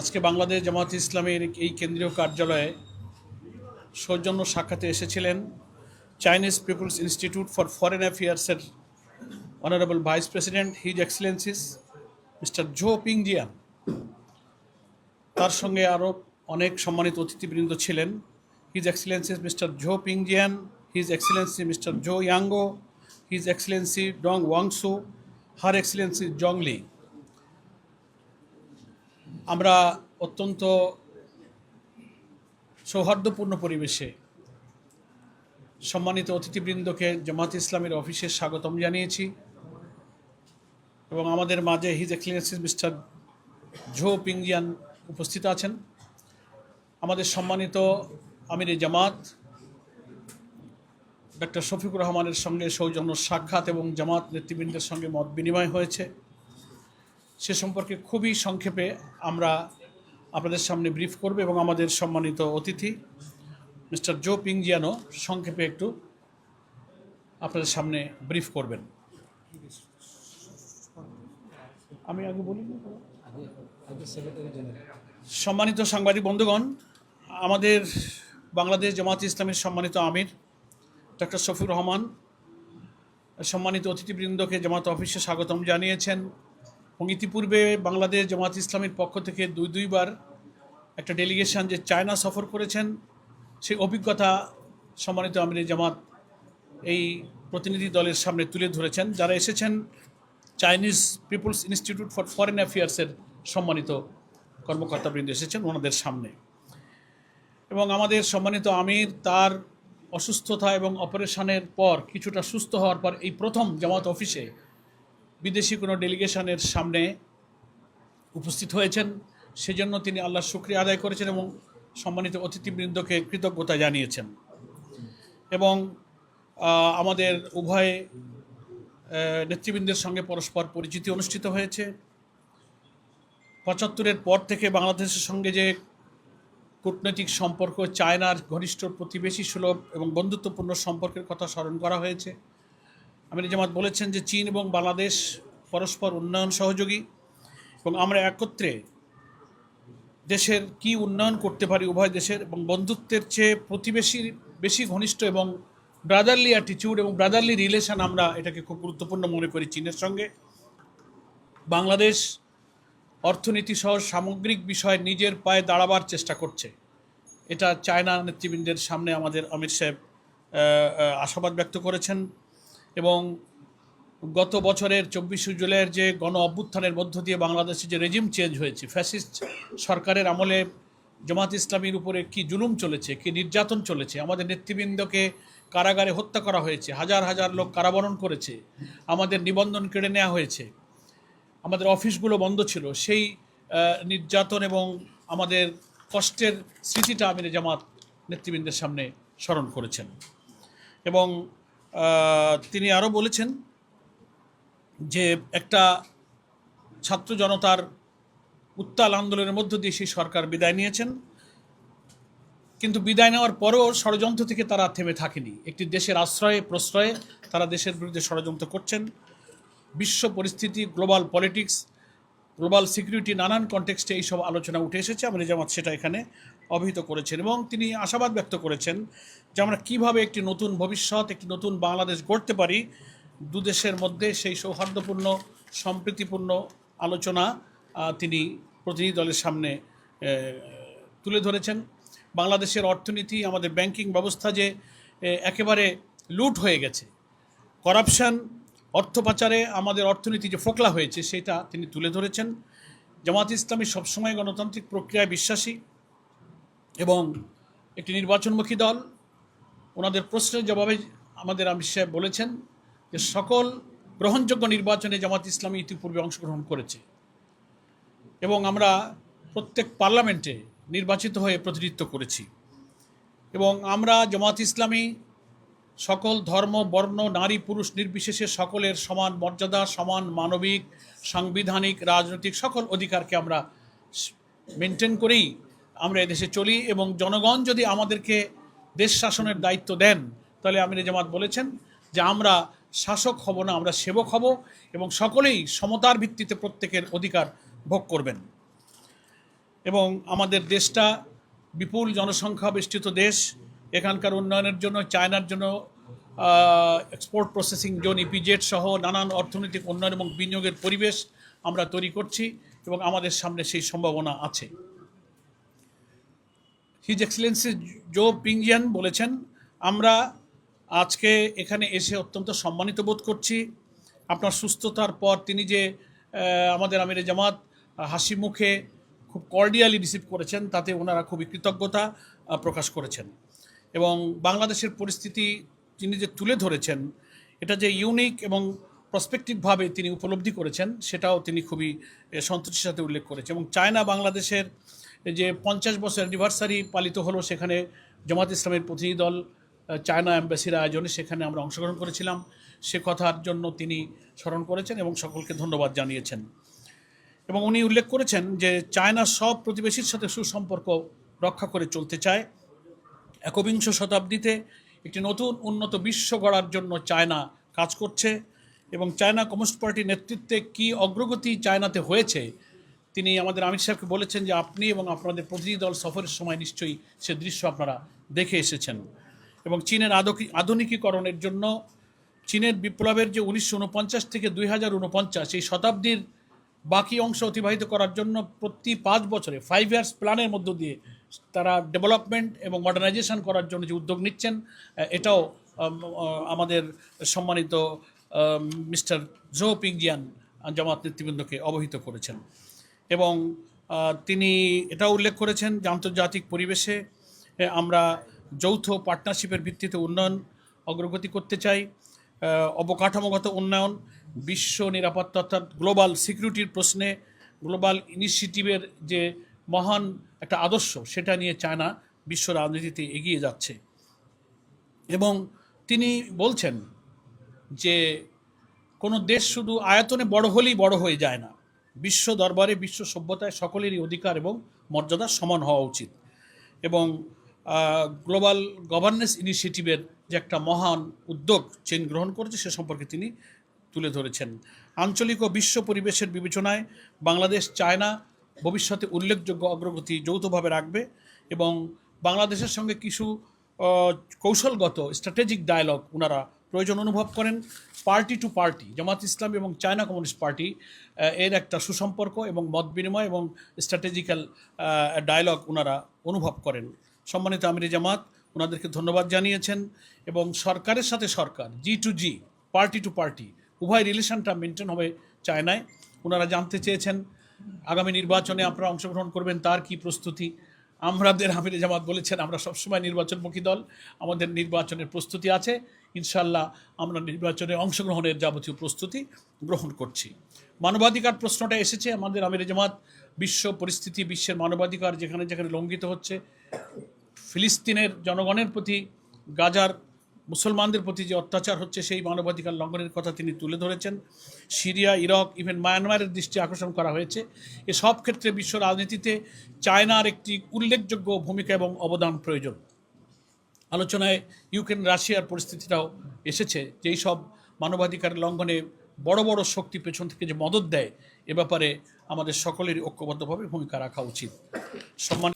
আজকে বাংলাদেশ জামাত ইসলামের এই কেন্দ্রীয় কার্যালয়ে সৌজন্য সাক্ষাতে এসেছিলেন Chinese people's institute for foreign অ্যাফেয়ার্সের honourable vice president, his excellencies mister Zhou Pingjian. তার সঙ্গে আরও অনেক সম্মানিত অতিথিবৃন্দ ছিলেন। His excellencies mister Zhou Pingjian, his excellency mister Zhou Yanguo, his excellency Dong Wangsu, her excellency Zhongli আমরা অত্যন্ত সৌহার্দ্যপূর্ণ পরিবেশে সম্মানিত অতিথিবৃন্দকে জামাত ইসলামের অফিসে স্বাগতম জানিয়েছি এবং আমাদের মাঝে His Excellency Mister Zhou Pingjian উপস্থিত আছেন। আমাদের সম্মানিত আমির জামাত ডক্টর শফিকুর রহমানের সঙ্গে সৌজন্য সাক্ষাৎ এবং জামাত নেতৃবৃন্দের সঙ্গে মত বিনিময় হয়েছে। সে সম্পর্কে খুবই সংক্ষেপে আমরা আপনাদের সামনে ব্রিফ করব এবং আমাদের সম্মানিত অতিথি, মিস্টার জো পিংজিয়ানো সংক্ষেপে একটু আপনাদের সামনে ব্রিফ করবেন। আমি আগে বলি সম্মানিত সাংবাদিক বন্ধুগণ, আমাদের বাংলাদেশ জামাত ইসলামের সম্মানিত আমির, ডক্টর শফিউর রহমান, সম্মানিত অতিথিবৃন্দকে জামাত অফিসে স্বাগতম জানিয়েছেন। এবং ইতিপূর্বে বাংলাদেশ জামাত ইসলামের পক্ষ থেকে দুই দুইবার একটা ডেলিগেশন যে চায়না সফর করেছেন, সেই অভিজ্ঞতা সম্মানিত আমির জামাত এই প্রতিনিধি দলের সামনে তুলে ধরেছেন। যারা এসেছেন Chinese people's institute for foreign অ্যাফেয়ার্সের সম্মানিত কর্মকর্তাবৃন্দ এসেছেন ওনাদের সামনে। এবং আমাদের সম্মানিত আমির তার অসুস্থতা এবং অপারেশনের পর কিছুটা সুস্থ হওয়ার পর এই প্রথম জামাত অফিসে বিদেশি কোনো ডেলিগেশনের সামনে উপস্থিত হয়েছেন। সেজন্য তিনি আল্লাহ শুক্রিয়া আদায় করেছেন এবং সম্মানিত অতিথিবৃন্দকে কৃতজ্ঞতা জানিয়েছেন। এবং আমাদের উভয় নেতৃবৃন্দের সঙ্গে পরস্পর পরিচিতি অনুষ্ঠিত হয়েছে। পঁচাত্তরের পর থেকে বাংলাদেশের সঙ্গে যে কূটনৈতিক সম্পর্ক, চায়নার ঘনিষ্ঠ প্রতিবেশী সুলভ এবং বন্ধুত্বপূর্ণ সম্পর্কের কথা স্মরণ করা হয়েছে। আমির জামাত বলেছেন যে চীন এবং বাংলাদেশ পরস্পর উন্নয়ন সহযোগী এবং আমরা একত্রে দেশের কি উন্নয়ন করতে পারি উভয় দেশের এবং বন্ধুত্বের চেয়ে প্রতিবেশী, বেশি ঘনিষ্ঠ এবং ব্রাদারলি অ্যাটিটিউড এবং ব্রাদারলি রিলেশন আমরা এটাকে খুব গুরুত্বপূর্ণ মনে করি চীনের সঙ্গে। বাংলাদেশ অর্থনীতি সহ সামগ্রিক বিষয়ে নিজের পায়ে দাঁড়াবার চেষ্টা করছে। এটা চায়না নেতৃবৃন্দের সামনে আমাদের অমিত সাহেব আশাবাদ ব্যক্ত করেছেন। এবং গত বছরের চব্বিশে জুলাইয়ের যে গণ অভ্যুত্থানের মধ্য দিয়ে বাংলাদেশে যে রেজিম চেঞ্জ হয়েছে ফ্যাসিস্ট সরকারের আমলে জামাত ইসলামীর উপরে কি জুলুম চলেছে, কি নির্যাতন চলেছে, আমাদের নেতৃবৃন্দকে কারাগারে হত্যা করা হয়েছে, হাজার হাজার লোক কারাবরণ করেছে, আমাদের নিবন্ধন কেড়ে নেওয়া হয়েছে, আমাদের অফিসগুলো বন্ধ ছিল, সেই নির্যাতন এবং আমাদের কষ্টের স্মৃতিটা আমির জামাত নেতৃবৃন্দের সামনে স্মরণ করেছেন। এবং তিনি আরও বলেছেন যে একটা ছাত্র জনতার উত্তাল আন্দোলনের মধ্য দিয়ে সেই সরকার বিদায় নিয়েছেন। কিন্তু বিদায় নেওয়ার পরেও ষড়যন্ত্র থেকে তারা থেমে থাকেনি। একটি দেশের আশ্রয়ে, প্রশ্রয়ে তারা দেশের বিরুদ্ধে ষড়যন্ত্র করছেন। বিশ্ব পরিস্থিতি, গ্লোবাল পলিটিক্স, গ্লোবাল সিকিউরিটি, নানান কনটেক্সটে এইসব আলোচনা উঠে এসেছে। আমরা জামাত সেটা এখানে অভিহিত করেছেন এবং তিনি আশাবাদ ব্যক্ত করেছেন যে আমরা কীভাবে একটি নতুন ভবিষ্যৎ, একটি নতুন বাংলাদেশ গড়তে পারি। দু দেশের মধ্যে সেই সৌহার্দ্যপূর্ণ, সম্প্রীতিপূর্ণ আলোচনা তিনি প্রতিনিধি দলের সামনে তুলে ধরেছেন। বাংলাদেশের অর্থনীতি, আমাদের ব্যাংকিং ব্যবস্থা যে একেবারে লুট হয়ে গেছে। করাপশন, অর্থ পাচারে আমাদের অর্থনীতি যে ফোকলা হয়েছে, সেটা তিনি তুলে ধরেছেন। জামাত ইসলামী সবসময় গণতান্ত্রিক প্রক্রিয়ায় বিশ্বাসী। এবং একটি নির্বাচনমুখী দল, ওনাদের প্রশ্নের জবাবে আমাদের আমির সাহেব বলেছেন যে সকল গ্রহণযোগ্য নির্বাচনে জামাত ইসলামী ইতিপূর্বে অংশগ্রহণ করেছে এবং আমরা প্রত্যেক পার্লামেন্টে নির্বাচিত হয়ে প্রতিনিধিত্ব করেছি এবং আমরা জামাত ইসলামী সকল ধর্ম, বর্ণ, নারী, পুরুষ, নির্বিশেষে সকলের সমান মর্যাদা, সমান মানবিক, সাংবিধানিক, রাজনৈতিক সকল অধিকারকে আমরা মেনটেন করেই আমরা এদেশে চলি এবং জনগণ যদি আমাদেরকে দেশ শাসনের দায়িত্ব দেন, তাহলে আমির জামাত বলেছেন যে আমরা শাসক হব না, আমরা সেবক হব এবং সকলেই সমতার ভিত্তিতে প্রত্যেকের অধিকার ভোগ করবেন। এবং আমাদের দেশটা বিপুল জনসংখ্যা বেষ্টিত দেশ। এখানকার উন্নয়নের জন্য, চায়নার জন্য এক্সপোর্ট প্রসেসিং জোন ইপিজেড সহ নানান অর্থনৈতিক উন্নয়ন এবং বিনিয়োগের পরিবেশ আমরা তৈরি করছি এবং আমাদের সামনে সেই সম্ভাবনা আছে। হিজ এক্সেলেন্সি জো পিংজিয়ান বলেছেন, আমরা আজকে এখানে এসে অত্যন্ত সম্মানিত বোধ করছি। আপনার সুস্থতার পর তিনি যে আমাদের আমিরে জামাত হাসি মুখে খুব কর্ডিয়ালি রিসিভ করেছেন, তাতে ওনারা খুবই কৃতজ্ঞতা প্রকাশ করেছেন। এবং বাংলাদেশের পরিস্থিতি তিনি যে তুলে ধরেছেন, এটা যে ইউনিক এবং প্রসপেক্টিভভাবে তিনি উপলব্ধি করেছেন, সেটাও তিনি খুবই সন্তুষ্টির সাথে উল্লেখ করেছেন। এবং চায়না বাংলাদেশের যে পঞ্চাশ বছর অ্যানিভার্সারি পালিত হলো সেখানে জামাত ইসলামের প্রতিনিধি দল চায়না অ্যাম্বাসির আয়োজনে সেখানে আমরা অংশগ্রহণ করেছিলাম। সে কথার জন্য তিনি স্মরণ করেছেন এবং সকলকে ধন্যবাদ জানিয়েছেন। এবং উনি উল্লেখ করেছেন যে চায়না সব প্রতিবেশীর সাথে সুসম্পর্ক রক্ষা করে চলতে চায়। একবিংশ শতাব্দীতে একটি নতুন উন্নত বিশ্ব গড়ার জন্য চায়না কাজ করছে এবং চায়না কমিউনিস্ট পার্টির নেতৃত্বে কি অগ্রগতি চায়নাতে হয়েছে তিনি আমাদের আমির সাহেবকে বলেছেন যে আপনি এবং আপনাদের প্রতিনিধি দল সফরের সময় নিশ্চয়ই সে দৃশ্য আপনারা দেখে এসেছেন। এবং চীনের আধুনিকীকরণের জন্য চীনের বিপ্লবের যে উনিশশো উনপঞ্চাশ থেকে দুই হাজার উনপঞ্চাশ এই শতাব্দীর বাকি অংশ অতিবাহিত করার জন্য প্রতি পাঁচ বছরে ফাইভ ইয়ার্স প্ল্যানের মধ্য দিয়ে তারা ডেভেলপমেন্ট এবং মডার্নাইজেশন করার জন্য যে উদ্যোগ নিচ্ছেন এটাও আমাদের সম্মানিত মিস্টার জো পিংজিয়ান জামাত নেতৃবৃন্দকে অবহিত করেছেন। এবং তিনি এটাও উল্লেখ করেছেন যে আন্তর্জাতিক পরিবেশে আমরা যৌথ পার্টনারশিপের ভিত্তিতে উন্নয়ন অগ্রগতি করতে চাই অবকাঠামোগত উন্নয়ন, বিশ্ব নিরাপত্তা অর্থাৎ গ্লোবাল সিকিউরিটির প্রশ্নে, গ্লোবাল ইনিশিয়েটিভের যে মহান একটা আদর্শ, সেটা নিয়ে চায়না বিশ্ব রাজনীতিতে এগিয়ে যাচ্ছে। এবং তিনি বলছেন যে কোনো দেশ শুধু আয়তনে বড় হলেই বড় হয়ে যায় না। বিশ্ব দরবারে, বিশ্ব সভ্যতায় সকলেরই অধিকার এবং মর্যাদা সমান হওয়া উচিত। এবং গ্লোবাল গভর্নেন্স ইনিশিয়েটিভের যে একটা মহান উদ্যোগ চীন গ্রহণ করেছে, সে সম্পর্কে তিনি তুলে ধরেছেন। আঞ্চলিক ও বিশ্ব পরিবেশের বিবেচনায় বাংলাদেশ, চায়না ভবিষ্যতে উল্লেখযোগ্য অগ্রগতি যৌথভাবে রাখবে এবং বাংলাদেশের সঙ্গে কিছু কৌশলগত স্ট্র্যাটেজিক ডায়ালগ ওনারা প্রয়োজন অনুভব করেন party to party, Jamaat Islam এবং চায়না কমিউনিস্ট পার্টি এর একটা সুসম্পর্ক এবং মত বিনিময় এবং স্ট্র্যাটেজিক্যাল ডায়ালগ ওনারা অনুভব করেন। সম্মানিত আমিরি জামাত ওনাদেরকে ধন্যবাদ জানিয়েছেন এবং সরকারের সাথে সরকার, G to G, party to party, উভয় রিলেশনটা মেনটেন হবে চায়নায়। ওনারা জানতে চেয়েছেন, আগামী নির্বাচনে আপনারা অংশগ্রহণ করবেন, তার কি প্রস্তুতি? আমাদের আমির জামাত বলেছেন, আমরা সবসময় নির্বাচনমুখী দল, আমাদের নির্বাচনের প্রস্তুতি আছে। ইনশাল্লাহ আমরা নির্বাচনে অংশগ্রহণের যাবতীয় প্রস্তুতি গ্রহণ করছি। মানবাধিকার প্রশ্নটা এসেছে, আমাদের আমির জামাত বিশ্ব পরিস্থিতি, বিশ্বের মানবাধিকার যেখানে যেখানে লঙ্ঘিত হচ্ছে, ফিলিস্তিনের জনগণের প্রতি গাজার মুসলমানদের প্রতি যে অত্যাচার হচ্ছে সেই মানবাধিকার লঙ্ঘনের কথা তিনি তুলে ধরেছেন। সিরিয়া, ইরক ইভেন মায়ানমারের দৃষ্টি আকর্ষণ করা হয়েছে। এসব ক্ষেত্রে বিশ্ব রাজনীতিতে চায়নার একটি উল্লেখযোগ্য ভূমিকা এবং অবদান প্রয়োজন। আলোচনায় ইউক্রেন, রাশিয়ার পরিস্থিতিটাও এসেছে যেই সব মানবাধিকার লঙ্ঘনে বড় বড় শক্তি পেছন থেকে যে মদত দেয়, এ ব্যাপারে আমাদের সকলেরই ঐক্যবদ্ধভাবে ভূমিকা রাখা উচিত। সম্মান